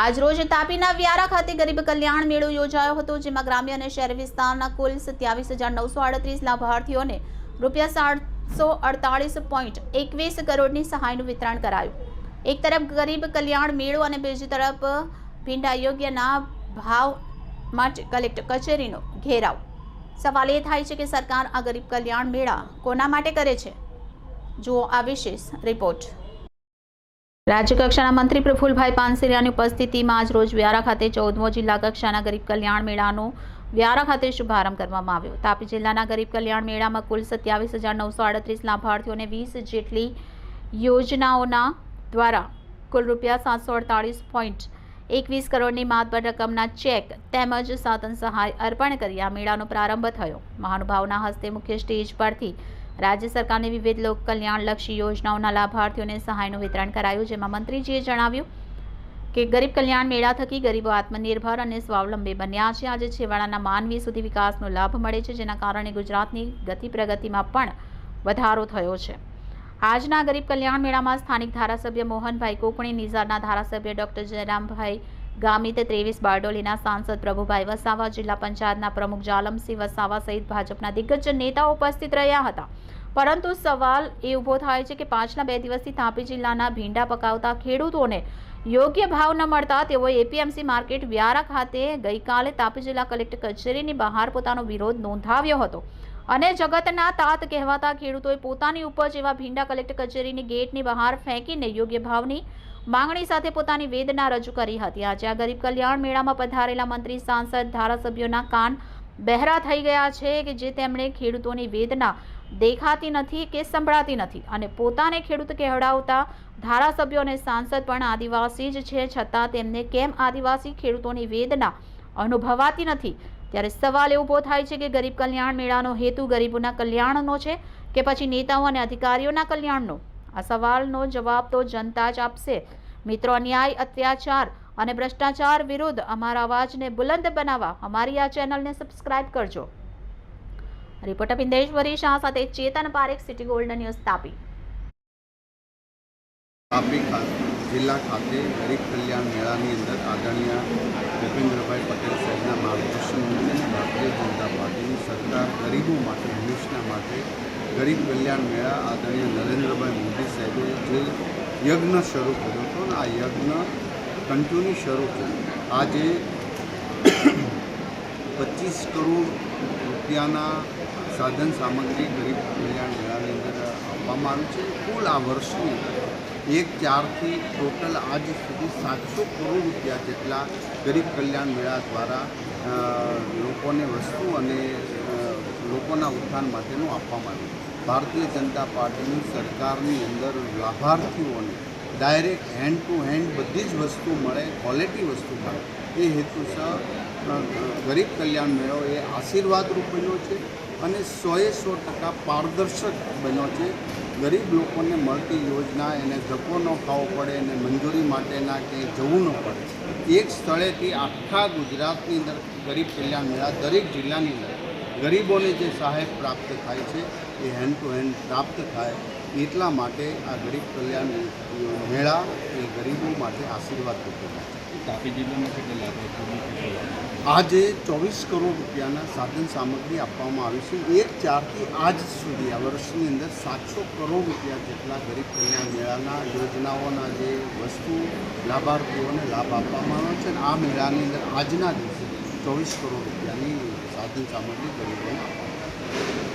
આજરોજ તાપીના વ્યારા ખાતે ગરીબ કલ્યાણ મેળો યોજાયો હતો, જેમાં ગ્રામ્ય અને શહેરી વિસ્તારના કુલ સત્યાવીસ હજાર નવસો આડત્રીસ લાભાર્થીઓને રૂપિયા સાતસો અડતાળીસ પોઈન્ટ એકવીસ કરોડની સહાયનું વિતરણ કરાયું. એક તરફ ગરીબ કલ્યાણ મેળો અને બીજી તરફ ભીંડા યોગ્યના ભાવ માટે કલેક્ટર કચેરીનો ઘેરાવ. સવાલ એ થાય છે કે સરકાર આ ગરીબ કલ્યાણ મેળા કોના માટે કરે છે? જુઓ આ વિશેષ રિપોર્ટ. રાજ્યકક્ષાના મંત્રી પ્રફુલભાઈ પાનસેરિયાની ઉપસ્થિતિમાં આજ રોજ વ્યારા ખાતે ચૌદમો જિલ્લા કક્ષાના ગરીબ કલ્યાણ મેળાનો વ્યારા ખાતે શુભારંભ કરવામાં આવ્યો. તાપી જિલ્લાના ગરીબ કલ્યાણ મેળામાં કુલ સત્યાવીસ હજાર નવસો આડત્રીસ લાભાર્થીઓને વીસ જેટલી યોજનાઓના દ્વારા કુલ રૂપિયા સાતસો અડતાળીસ પોઈન્ટ એકવીસ કરોડની માતબર રકમના ચેક તેમજ સાધન સહાય અર્પણ કરી આ મેળાનો પ્રારંભ થયો. મહાનુભાવના હસ્તે મુખ્ય સ્ટેજ પરથી રાજ્ય સરકારની વિવિધ લોક કલ્યાણલક્ષી યોજનાઓના લાભાર્થીઓને સહાયનું વિતરણ કરાયું, જેમાં મંત્રીજીએ જણાવ્યું કે ગરીબ કલ્યાણ મેળા થકી ગરીબો આત્મનિર્ભર અને સ્વાવલંબી બન્યા છે. આજે છેવાડાના માનવી સુધી વિકાસનો લાભ મળે છે, જેના કારણે ગુજરાતની ગતિ પ્રગતિમાં પણ વધારો થયો છે. આજના ગરીબ કલ્યાણ મેળામાં સ્થાનિક ધારાસભ્ય મોહનભાઈ કોકણી, નિઝારના ધારાસભ્ય ડોક્ટર જયરામભાઈ ગામિત ત્રેવીસ બારડોલીના સાંસદ પ્રભુભાઈ વસાવા, જિલ્લા પંચાયતના પ્રમુખ જાલમસિંહ વસાવા સહિત ભાજપના દિગ્ગજ નેતાઓ ઉપસ્થિત રહ્યા હતા. પરંતુ સવાલ એ ઊભો થાય છે કે પાછલા બે દિવસથી તાપી જિલ્લાના ભીંડા પકાવતા ખેડૂતોને યોગ્ય ભાવ ન મળતા તેઓએ એપીએમસી માર્કેટ વ્યારા ખાતે ગઈકાલે તાપી જિલ્લા કલેક્ટર કચેરીની બહાર પોતાનો વિરોધ નોંધાવ્યો હતો. અને જગતના તાત કહેવાતા ખેડૂતોએ પોતાની ઉપજ એવા ભીંડા કલેક્ટર કચેરીની ગેટની બહાર ફેંકીને યોગ્ય ભાવની માંગણી સાથે પોતાની વેદના રજૂ કરી હતી. આજે આ ગરીબ કલ્યાણ મેળામાં પધારેલા મંત્રી, સાંસદ, ધારાસભ્યોના કાન બહેરા થઈ ગયા છે કે જે તેમણે ખેડૂતોની વેદના દેખાતી નથી કે સંભળાતી નથી. અને પોતાને ખેડૂત કહેવડાવતા ધારાસભ્યો અને સાંસદ પણ આદિવાસી જ છે, છતાં તેમને કેમ આદિવાસી ખેડૂતોની વેદના અનુભવાતી નથી? ત્યારે સવાલ એ ઊભો થાય છે કે ગરીબ કલ્યાણ મેળાનો હેતુ ગરીબોના કલ્યાણનો છે કે પછી નેતાઓ અને અધિકારીઓના કલ્યાણનો? આ સવાલનો જવાબ તો જનતા જ આપશે. મિત્રો, અન્યાય, અત્યાચાર અને ભ્રષ્ટાચાર વિરુદ્ધ અમારા અવાજને બુલંદ બનાવવા અમારી આ ચેનલને સબસ્ક્રાઇબ કરજો. રિપોર્ટર પિંદેશ્વરી શાહ સાથે Chetan Parekh, City Gold News Tapi. જિલ્લા ખાતે ગરીબ કલ્યાણ મેળાની અંદર આદરણીય ભૂપેન્દ્રભાઈ પટેલ સાહેબના માર્ગદર્શન ભારતીય જનતા પાર્ટીની સરકાર ગરીબો માટે હંમેશના માટે ગરીબ કલ્યાણ મેળા આદરણીય નરેન્દ્રભાઈ મોદી સાહેબે જે યજ્ઞ શરૂ કર્યો હતો ને, આ યજ્ઞ કન્ટિન્યુ શરૂ થયું. આજે પચીસ કરોડ રૂપિયાના સાધન સામગ્રી ગરીબ કલ્યાણ મેળાની અંદર આપવામાં આવ્યું છે. કુલ આ વર્ષની અંદર એક ચારથી ટોટલ આજ સુધી સાતસો કરોડ રૂપિયા જેટલા ગરીબ કલ્યાણ મેળા દ્વારા લોકોને વસ્તુ અને લોકોના ઉત્થાન માટેનું આપવામાં આવ્યું ભારતીય જનતા પાર્ટીની સરકારની અંદર લાભાર્થીઓને ડાયરેક્ટ હેન્ડ ટુ હેન્ડ બધી જ વસ્તુ મળે, ક્વોલિટી વસ્તુ મળે. એ હેતુસર ગરીબ કલ્યાણ મેળો એ આશીર્વાદરૂપ બન્યો છે અને સોએ સો ટકા પારદર્શક બન્યો છે. ગરીબ લોકોને મળતી યોજના એને ધક્કો ન ખાવો પડે અને મંજૂરી માટેના કે જવું ન પડે. એક સ્થળેથી આખા ગુજરાતની અંદર ગરીબ કલ્યાણ મેળા દરેક જિલ્લાની અંદર ગરીબોને જે સહાય પ્રાપ્ત થાય છે, એ હેન્ડ ટુ હેન્ડ પ્રાપ્ત થાય, એટલા માટે આ ગરીબ કલ્યાણ મેળા એ ગરીબો માટે આશીર્વાદ રૂપે છે. તાપી જિલ્લામાં આજે ચોવીસ કરોડ રૂપિયાના સાધન સામગ્રી આપવામાં આવી છે. એક ચારથી આજ સુધી આ વર્ષની અંદર સાતસો કરોડ રૂપિયા જેટલા ગરીબ કલ્યાણ મેળાના યોજનાઓના જે વસ્તુ લાભાર્થીઓને લાભ આપવામાં આવે છે આ મેળાની અંદર આજના દિવસે ચોવીસ કરોડ રૂપિયાની સાધન સામગ્રી ગરીબોને આપવામાં